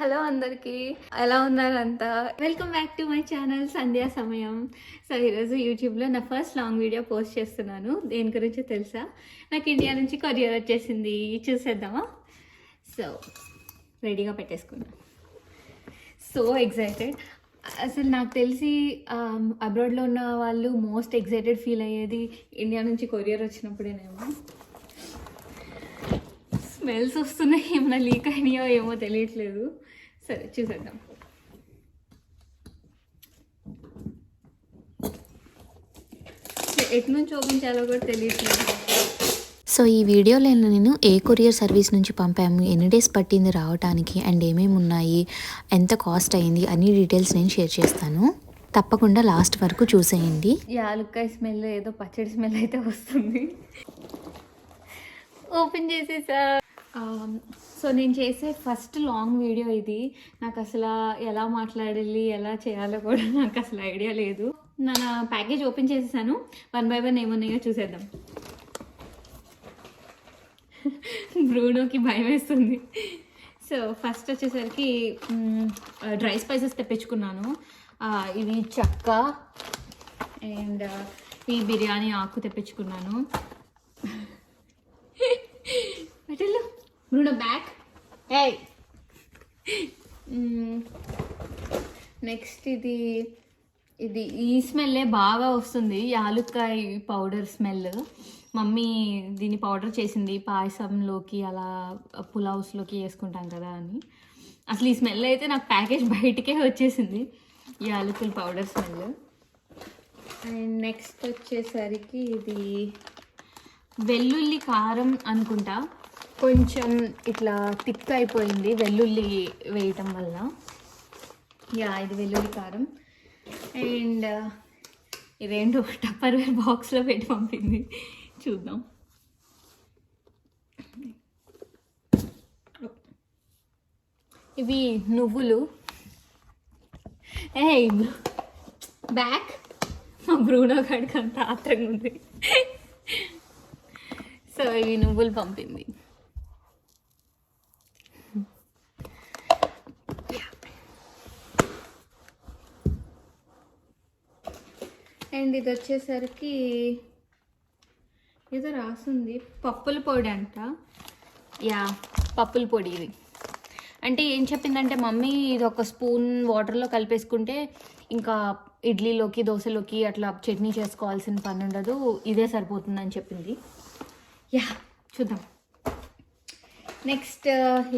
Hello అందరికీ. ఎలా ఉన్నారంతా welcome back to my channel సంధ్యా సమయం. సో ఈరోజు యూట్యూబ్లో నా ఫస్ట్ లాంగ్ వీడియో పోస్ట్ చేస్తున్నాను. దేని గురించో తెలుసా? నాకు ఇండియా నుంచి కొరియర్ వచ్చేసింది. చూసేద్దామా? సో రెడీగా పెట్టేసుకున్నా. సో ఎగ్జైటెడ్ అసలు నాకు తెలిసి um, అబ్రాడ్లో ఉన్న వాళ్ళు మోస్ట్ ఎగ్జైటెడ్ ఫీల్ అయ్యేది ఇండియా నుంచి కొరియర్ వచ్చినప్పుడేనేమో. స్మెల్స్ వస్తున్నాయి ఏమైనా లీక్ అయినాయో ఏమో తెలియట్లేదు. సరే చూసేద్దాం. ఎటు నుంచి ఓపెన్ చేయాలో కూడా తెలియట్లేదు. సో ఈ వీడియోలో నేను ఏ కొరియర్ సర్వీస్ నుంచి పంపాము ఎన్ని డేస్ పట్టింది రావడానికి అండ్ ఏమేమి ఉన్నాయి ఎంత కాస్ట్ అయింది అన్ని డీటెయిల్స్ నేను షేర్ చేస్తాను. తప్పకుండా లాస్ట్ వరకు చూసేయండి. యాలుక్కాయ స్మెల్ ఏదో పచ్చడి స్మెల్ అయితే వస్తుంది. ఓపెన్ చేసేసా. సో నేను చేసే ఫస్ట్ లాంగ్ వీడియో ఇది. నాకు అసలు ఎలా మాట్లాడాలి ఎలా చేయాలో కూడా నాకు అసలు ఐడియా లేదు. నా ప్యాకేజ్ ఓపెన్ చేసేసాను. వన్ బై వన్ ఏమున్నాయో చూసేద్దాం. బ్రూనోకి భయం వేస్తుంది. సో ఫస్ట్ వచ్చేసరికి డ్రై స్పైసెస్ తెప్పించుకున్నాను. ఇవి చెక్క అండ్ ఈ బిర్యానీ ఆకు తెప్పించుకున్నాను పెట్టెళ్ళు బ్రూనో బ్యాక్ ఏయ్ నెక్స్ట్ hmm. ఇది ఇది ఈ స్మెల్లే బాగా వస్తుంది. యాలుక్కాయ పౌడర్ స్మెల్. మమ్మీ దీన్ని పౌడర్ చేసింది పాయసంలోకి అలా పులావ్స్లోకి వేసుకుంటాం కదా అని. అసలు ఈ స్మెల్ అయితే నాకు ప్యాకేజ్ బయటికే వచ్చేసింది. ఈ యాలకుల పౌడర్ స్మెల్. అండ్ నెక్స్ట్ వచ్చేసరికి ఇది వెల్లుల్లి కారం అనుకుంటా. కొంచెం ఇట్లా థిక్ అయిపోయింది వెల్లుల్లి వేయటం వల్ల. యా ఇది వెల్లుల్లి కారం. అండ్ ఇదేంటో టప్పర్ వేర్ బాక్స్లో పెట్టి పంపింది. చూద్దాం. ఇవి నువ్వులు. ఏ బ్యాక్? మా బ్రూనో గడికి అంత ఆత్రంగా ఉంది. సో ఇవి నువ్వులు పంపింది. అండ్ ఇది వచ్చేసరికి ఏదో రాసుంది. పప్పుల పొడి అంట. యా పప్పుల పొడి ఇది. అంటే ఏం చెప్పిందంటే మమ్మీ ఇది ఒక స్పూన్ వాటర్లో కలిపేసుకుంటే ఇంకా ఇడ్లీలోకి దోశలోకి అట్లా చట్నీ చేసుకోవాల్సిన పని ఉండదు. ఇదే సరిపోతుందని చెప్పింది. యా చూద్దాం. నెక్స్ట్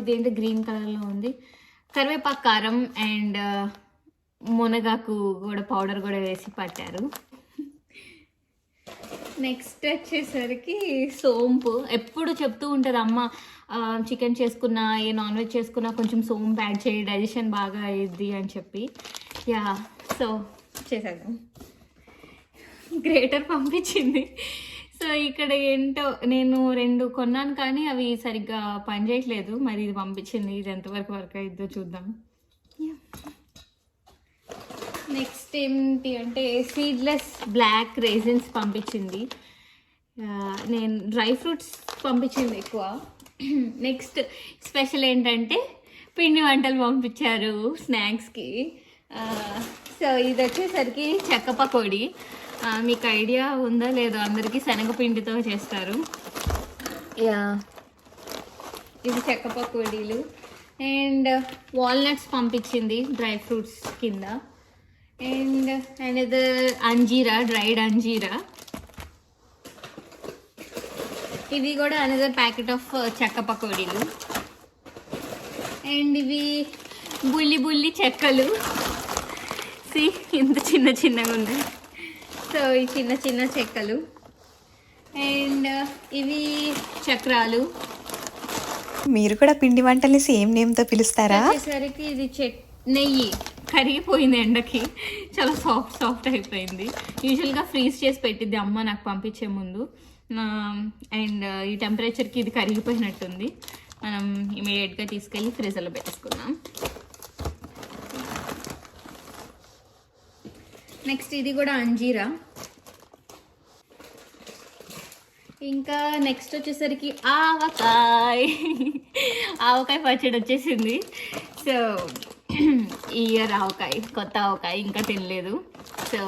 ఇదేంటి గ్రీన్ కలర్లో ఉంది. కరివేపాకు కారం అండ్ మునగాకు కూడా పౌడర్ కూడా వేసి పట్టారు. నెక్స్ట్ వచ్చేసరికి సోంపు. ఎప్పుడు చెప్తూ ఉంటుంది అమ్మ చికెన్ చేసుకున్నా ఏ నాన్ వెజ్ చేసుకున్నా కొంచెం సోంపు యాడ్ చేయి డైజెషన్ బాగా అయ్యిద్ది అని చెప్పి. యా సో చేశాను గ్రేటర్ పంపించింది. సో ఇక్కడ ఏంటో నేను రెండు కొన్నాను కానీ అవి సరిగ్గా పనిచేయట్లేదు. మరి ఇది పంపించింది ఇది ఎంతవరకు వర్క్ అయిద్దో చూద్దాం. యా నెక్స్ట్ ఏంటి అంటే సీడ్లెస్ బ్లాక్ రేజిన్స్ పంపించింది. నేను డ్రై ఫ్రూట్స్ పంపించింది ఎక్కువ. నెక్స్ట్ స్పెషల్ ఏంటంటే పిండి వంటలు పంపించారు స్నాక్స్కి. సో ఇది వచ్చేసరికి చెక్క పకోడి. మీకు ఐడియా ఉందా లేదో అందరికీ శనగపిండితో చేస్తారు. యా ఇది చెక్క పకోడీలు. అండ్ వాల్నట్స్ పంపించింది డ్రై ఫ్రూట్స్ కింద. అండ్ అండ్ ఇది అంజీరా డ్రైడ్ అంజీరా ఇది కూడా అనదర్ ప్యాకెట్ ఆఫ్ చెక్క పకోడీలు అండ్ ఇవి బుల్లి బుల్లి చెక్కలు. సి ఇంత చిన్న చిన్నగా ఉన్నాయి. సో ఈ చిన్న చిన్న చెక్కలు. అండ్ ఇవి చక్రాలు. మీరు కూడా పిండి వంటల్ని సేమ్ నేమ్తో పిలుస్తారా? వచ్చేసరికి ఇది చెక్ నెయ్యి. కరిగిపోయింది ఎండకి. చాలా సాఫ్ట్ సాఫ్ట్ అయిపోయింది. యూజువల్గా ఫ్రీజ్ చేసి పెట్టిద్ది. అమ్మ నాకు పంపించే ముందు. అండ్ uh, ఈ టెంపరేచర్కి ఇది కరిగిపోయినట్టుంది. మనం ఇమీడియట్గా తీసుకెళ్ళి ఫ్రిజ్లో పెట్టేసుకుందాం. నెక్స్ట్ ఇది కూడా అంజీరా. ఇంకా నెక్స్ట్ వచ్చేసరికి ఆవకాయ. ఆవకాయ పచ్చడి వచ్చేసింది. సో ఈ ఇయర్ ఆవకాయ కొత్త ఆవకాయ ఇంకా తినలేదు. సో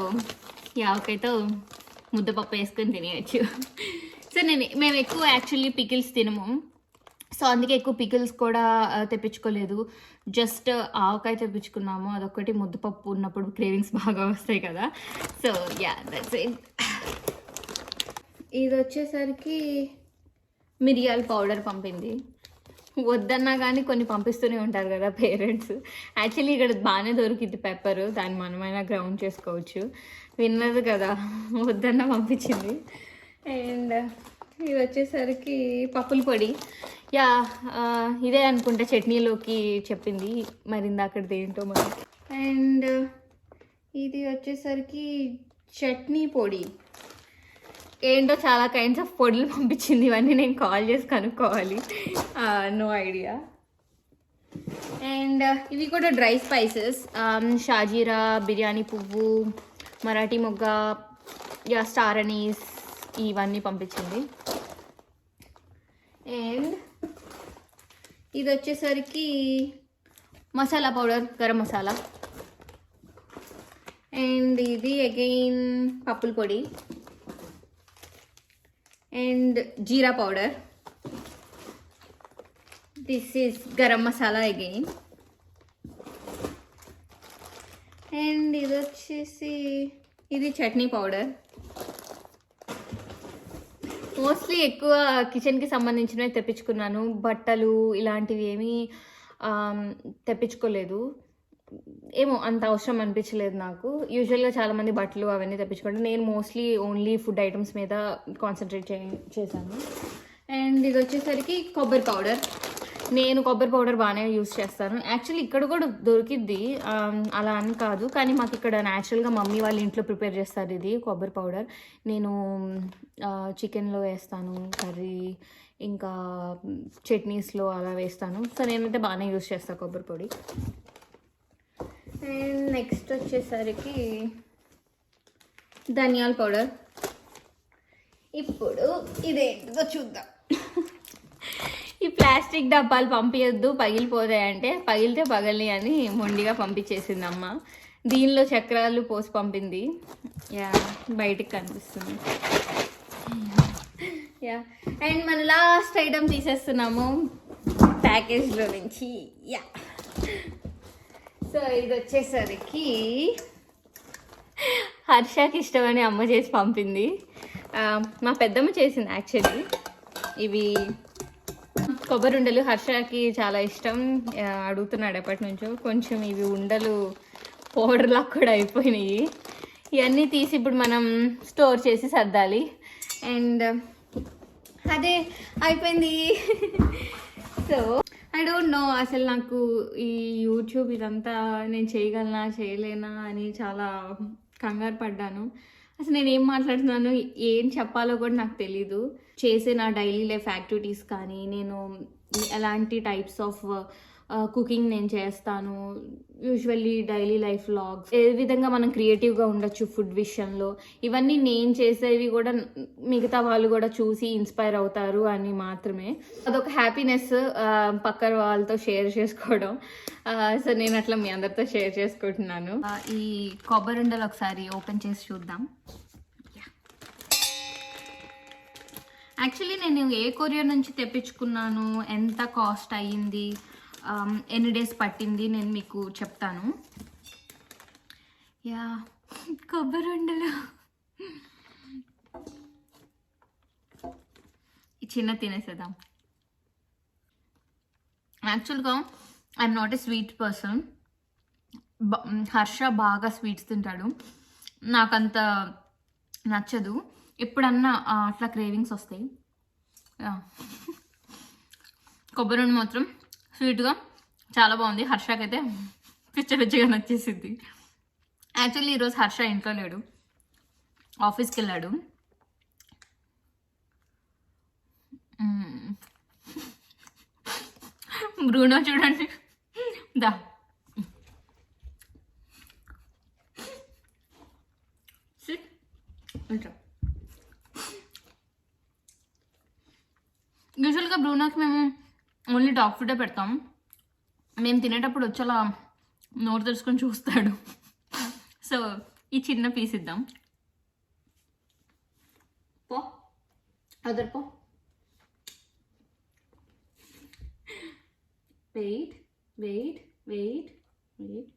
ఈ ఆవకాయతో ముద్దపప్పు వేసుకొని తినేయచ్చు. సో నేను మేము ఎక్కువ యాక్చువల్లీ పికిల్స్ తినము. సో అందుకే ఎక్కువ పికిల్స్ కూడా తెప్పించుకోలేదు. జస్ట్ ఆవకాయ తెప్పించుకున్నాము. అదొకటి ముద్దపప్పు ఉన్నప్పుడు క్రేవింగ్స్ బాగా వస్తాయి కదా. సో యా దట్స్ ఇట్ ఇది వచ్చేసరికి మిరియాల పౌడర్ పంపింది. వద్దన్నా కానీ కొన్ని పంపిస్తూనే ఉంటారు కదా పేరెంట్స్. యాక్చువల్లీ ఇక్కడ బాగానే దొరికింది పెప్పర్. దాన్ని మనమైనా గ్రౌండ్ చేసుకోవచ్చు. విన్నది కదా. వద్దన్నా పంపించింది. అండ్ ఇది వచ్చేసరికి పప్పుల పొడి. యా ఇదే అనుకుంటా చట్నీలోకి చెప్పింది. మరి అక్కడ ఏంటో మరి. అండ్ ఇది వచ్చేసరికి చట్నీ పొడి. ఏంటో చాలా కైండ్స్ ఆఫ్ పొడులు పంపించింది. ఇవన్నీ నేను కాల్ చేసి కనుక్కోవాలి. నో ఐడియా అండ్ ఇవి కూడా డ్రై స్పైసెస్. Um, షాజీరా బిర్యానీ పువ్వు మరాఠీ మొగ్గ యా స్టార్ అనీస్ ఇవన్నీ పంపించింది. అండ్ ఇది వచ్చేసరికి మసాలా పౌడర్ గరం మసాలా. అండ్ ఇది అగైన్ పప్పుల పొడి. And jeera powder. This is garam masala again and ఇది వచ్చేసి ఇది చట్నీ పౌడర్. మోస్ట్లీ ఎక్కువ కిచెన్కి సంబంధించినవి తెప్పించుకున్నాను. బట్టలు ఇలాంటివి ఏమీ తెప్పించుకోలేదు. ఏమో అంత అవసరం అనిపించలేదు నాకు. యూజువల్గా చాలామంది బట్టలు అవన్నీ తెప్పించుకుంటాను నేను మోస్ట్లీ ఓన్లీ ఫుడ్ ఐటమ్స్ మీద కాన్సన్ట్రేట్ చే చేశాను. అండ్ ఇది వచ్చేసరికి కొబ్బరి పౌడర్ నేను కొబ్బరి పౌడర్ బాగానే యూస్ చేస్తాను. యాక్చువల్లీ ఇక్కడ కూడా దొరికిద్ది. Um, అలా అని కాదు. కానీ మాకు ఇక్కడ న్యాచురల్గా మమ్మీ వాళ్ళ ఇంట్లో ప్రిపేర్ చేస్తారు ఇది కొబ్బరి పౌడర్ నేను చికెన్లో వేస్తాను కర్రీ ఇంకా చట్నీస్లో అలా వేస్తాను. సో నేనైతే బాగానే యూస్ చేస్తాను కొబ్బరి పొడి. అండ్ నెక్స్ట్ వచ్చేసరికి ధనియాల పౌడర్. ఇప్పుడు ఇదేంటిదో చూద్దాం. ఈ ప్లాస్టిక్ డబ్బాలు పంపించద్దు పగిలిపోతాయంటే పగిలితే పగలి అని మొండిగా పంపించేసింది అమ్మ దీనిలో చక్రాలు పోసి పంపింది. యా బయటికి కనిపిస్తుంది. యా అండ్ మన లాస్ట్ ఐటమ్ తీసేస్తున్నాము ప్యాకేజ్లో నుంచి. యా. సో ఇది వచ్చేసరికి హర్షకి ఇష్టమని అమ్మ చేసి పంపింది. మా పెద్దమ్మ చేసింది యాక్చువల్లీ ఇవి కొబ్బరి ఉండలు హర్షకి చాలా ఇష్టం. అడుగుతున్నాడు ఎప్పటి నుంచో. కొంచెం ఇవి ఉండలు పౌడర్లా కూడా అయిపోయినాయి. ఇవన్నీ తీసి ఇప్పుడు మనం స్టోర్ చేసి సర్దాలి. అండ్ అదే అయిపోయింది. సో ఐ డోంట్ నో అసలు నాకు ఈ యూట్యూబ్ ఇదంతా నేను చేయగలనా చేయలేనా అని చాలా కంగారు పడ్డాను. అసలు నేను ఏం మాట్లాడుతున్నాను ఏం చెప్పాలో కూడా నాకు తెలీదు. చేసే నా డైలీ లైఫ్ యాక్టివిటీస్ కానీ నేను ఎలాంటి టైప్స్ ఆఫ్ కుకింగ్ నేను చేస్తాను యూజువల్లీ డైలీ లైఫ్ లాగ్స్ ఏ విధంగా మనం క్రియేటివ్గా ఉండొచ్చు ఫుడ్ విషయంలో. ఇవన్నీ నేను చేసేవి కూడా మిగతా వాళ్ళు కూడా చూసి ఇన్స్పైర్ అవుతారు అని మాత్రమే. అదొక హ్యాపీనెస్ పక్కన వాళ్ళతో షేర్ చేసుకోవడం. సో నేను అట్లా మీ అందరితో షేర్ చేసుకుంటున్నాను. ఈ కొబ్బరి ఉండలు ఒకసారి ఓపెన్ చేసి చూద్దాం. యాక్చువల్లీ నేను ఏ కొరియర్ నుంచి తెప్పించుకున్నాను? ఎంత కాస్ట్ అయ్యింది? Um, ఎన్ని డేస్ పట్టింది నేను మీకు చెప్తాను. యా కొబ్బరి ఉండలు. ఈ చిన్న తినేసేద్దాం. యాక్చువల్గా I'm not a sweet person Harsha బాగా స్వీట్స్ తింటాడు. నాకంత నచ్చదు. ఎప్పుడన్నా అట్లా క్రేవింగ్స్ వస్తాయి. కొబ్బరి మాత్రం స్వీట్గా చాలా బాగుంది. హర్షకైతే పిచ్చ పిచ్చగా నచ్చేసింది. యాక్చువల్లీ ఈరోజు హర్ష ఇంట్లో లేడు. ఆఫీస్కి వెళ్ళాడు బ్రూనో చూడండి. దా. యూజువల్గా బ్రూనోకి మేము ఓన్లీ డాగ్ ఫుడే పెడతాం. మేము తినేటప్పుడు వచ్చేలా నోరు తెరుచుకొని చూస్తాడు. సో ఈ చిన్న పీస్ ఇద్దాం. Paw. Other paw. Wait wait wait wait.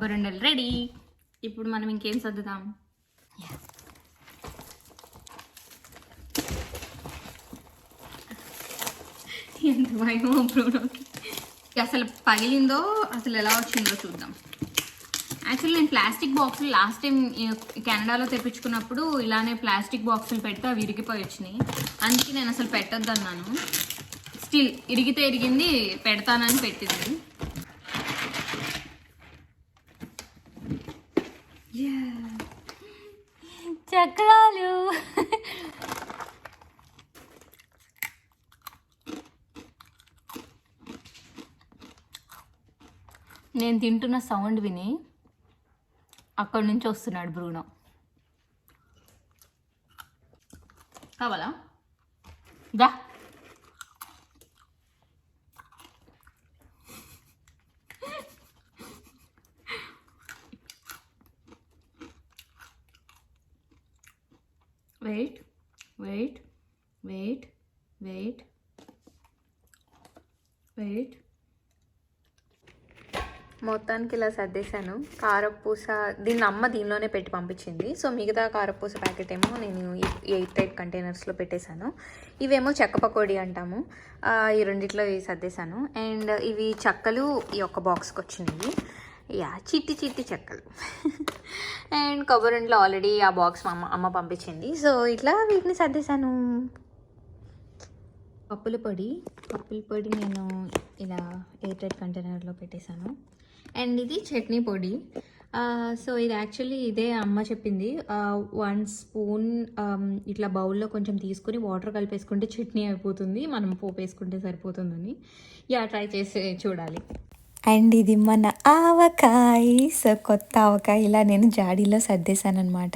కొబ్బరిండలు ready ఇప్పుడు మనం ఇంకేం సర్దుదాం? ఎంత భయం బ్రూనోకి అసలు పగిలిందో అసలు ఎలా వచ్చిందో చూద్దాం. యాక్చువల్లీ నేను ప్లాస్టిక్ బాక్సులు లాస్ట్ టైం కెనడాలో తెప్పించుకున్నప్పుడు ఇలానే ప్లాస్టిక్ బాక్సులు పెడితే అవి ఇరిగిపోయి వచ్చినాయి. అందుకే నేను అసలు పెట్టద్దు అన్నాను స్టిల్ ఇరిగితే ఇరిగింది పెడతానని పెట్టింది. చక్రాలు. నేను తింటున్న సౌండ్ విని అక్కడి నుంచి వస్తున్నాడు బ్రూనో కావాలా? దా. Wait wait wait wait wait. మొత్తానికి ఇలా సర్దేశాను. కారపూస దీన్ని అమ్మ దీనిలోనే పెట్టి పంపించింది. సో మిగతా కారపూస ప్యాకెట్ ఏమో నేను ఎయిత్ ఎయిట్ కంటైనర్స్లో పెట్టేశాను. ఇవేమో చెక్క పకోడీ అంటాము. ఈ రెండిట్లో ఇవి సర్దేశాను. అండ్ ఇవి చెక్కలు ఈ యొక్క బాక్స్కి వచ్చినాయి యా చిట్టి చిట్టి చెక్కలు. అండ్ కొబ్బరింట్లో ఆల్రెడీ ఆ బాక్స్ మా అమ్మ అమ్మ పంపించింది. సో ఇట్లా వీటిని సర్దేశాను. పప్పుల పొడి. పప్పుల పొడి నేను ఇలా ఎయిర్టైట్ కంటైనర్లో పెట్టేశాను. అండ్ ఇది చట్నీ పొడి. సో ఇది యాక్చువల్లీ ఇదే అమ్మ చెప్పింది. వన్ స్పూన్ um, ఇట్లా బౌల్లో కొంచెం తీసుకుని వాటర్ కలిపేసుకుంటే చట్నీ అయిపోతుంది. మనం పోపు వేసుకుంటే సరిపోతుందని. యా ట్రై చేసి చూడాలి. అండ్ ఇది మన ఆవకాయ. సో కొత్త ఆవకాయ ఇలా నేను జాడీలో సర్దేశాను అనమాట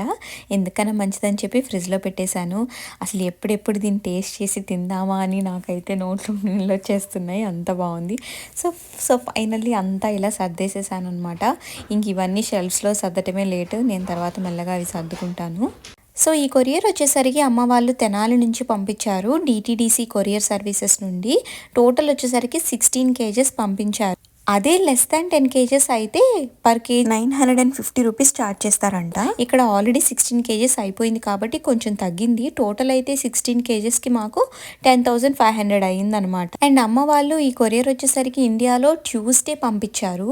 ఎందుకన్నా మంచిదని చెప్పి ఫ్రిడ్జ్లో పెట్టేశాను. అసలు ఎప్పుడెప్పుడు దీన్ని టేస్ట్ చేసి తిందామా అని నాకైతే నోట్లో నీళ్ళు వచ్చేస్తున్నాయి. అంత బాగుంది. సో సో ఫైనల్లీ అంతా ఇలా సర్దేసేసాను అనమాట ఇంక ఇవన్నీ షెల్ఫ్స్లో సర్దటమే లేటు. నేను తర్వాత మెల్లగా అవి సర్దుకుంటాను. సో ఈ కొరియర్ వచ్చేసరికి అమ్మ వాళ్ళు తెనాలి నుంచి పంపించారు. డిటీడీసీ కొరియర్ సర్వీసెస్ నుండి. టోటల్ వచ్చేసరికి సిక్స్టీన్ కేజెస్ పంపించారు. అదే లెస్ దాన్ టెన్ కేజెస్ అయితే per kg nine hundred and fifty rupees charge చేస్తారంట. ఇక్కడ ఆల్రెడీ సిక్స్టీన్ కేజెస్ అయిపోయింది కాబట్టి కొంచెం తగ్గింది. టోటల్ అయితే సిక్స్టీన్ కేజెస్కి మాకు టెన్ థౌజండ్ ఫైవ్ హండ్రెడ్ అయ్యిందనమాట అండ్ అమ్మ వాళ్ళు ఈ కొరియర్ వచ్చేసరికి ఇండియాలో ట్యూస్డే పంపించారు.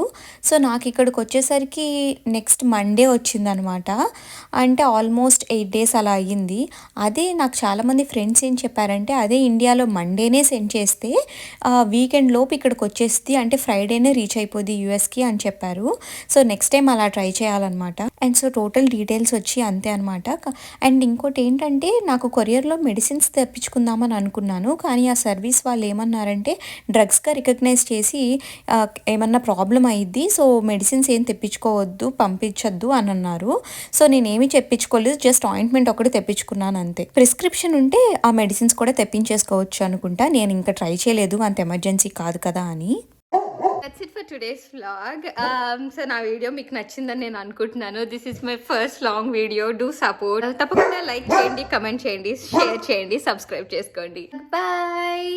సో నాకు ఇక్కడికి వచ్చేసరికి నెక్స్ట్ మండే వచ్చిందనమాట అంటే ఆల్మోస్ట్ ఎయిట్ డేస్ అలా అయ్యింది. అదే నాకు చాలామంది ఫ్రెండ్స్ ఏం చెప్పారంటే అదే ఇండియాలో మండేనే సెండ్ చేస్తే వీకెండ్ లోపు ఇక్కడికి వచ్చేస్తుంది అంటే వెంటనే రీచ్ అయిపోద్ది యూఎస్కి అని చెప్పారు. సో నెక్స్ట్ టైం అలా ట్రై చేయాలన్నమాట. అండ్ సో టోటల్ డీటెయిల్స్ వచ్చి అంతే అనమాట అండ్ ఇంకోటి ఏంటంటే నాకు కొరియర్లో మెడిసిన్స్ తెప్పించుకుందామని అనుకున్నాను. కానీ ఆ సర్వీస్ వాళ్ళు ఏమన్నారంటే డ్రగ్స్గా రికగ్నైజ్ చేసి ఏమన్నా ప్రాబ్లం అయ్యిద్ది సో మెడిసిన్స్ ఏం తెప్పించుకోవద్దు పంపించొద్దు అని అన్నారు. సో నేనేమి తెప్పించుకోలేదు జస్ట్ ఆయింట్మెంట్ ఒకటి తెప్పించుకున్నాను అంతే. ప్రిస్క్రిప్షన్ ఉంటే ఆ మెడిసిన్స్ కూడా తెప్పించేసుకోవచ్చు అనుకుంటా. నేను ఇంకా ట్రై చేయలేదు అంత ఎమర్జెన్సీ కాదు కదా అని. That's it for today's vlog so నా వీడియో మీకు నచ్చిందని నేను అనుకుంటున్నాను. This is my first long video do support తప్పకుండా లైక్ చేయండి కమెంట్ చేయండి షేర్ చేయండి సబ్స్క్రైబ్ చేసుకోండి. బాయ్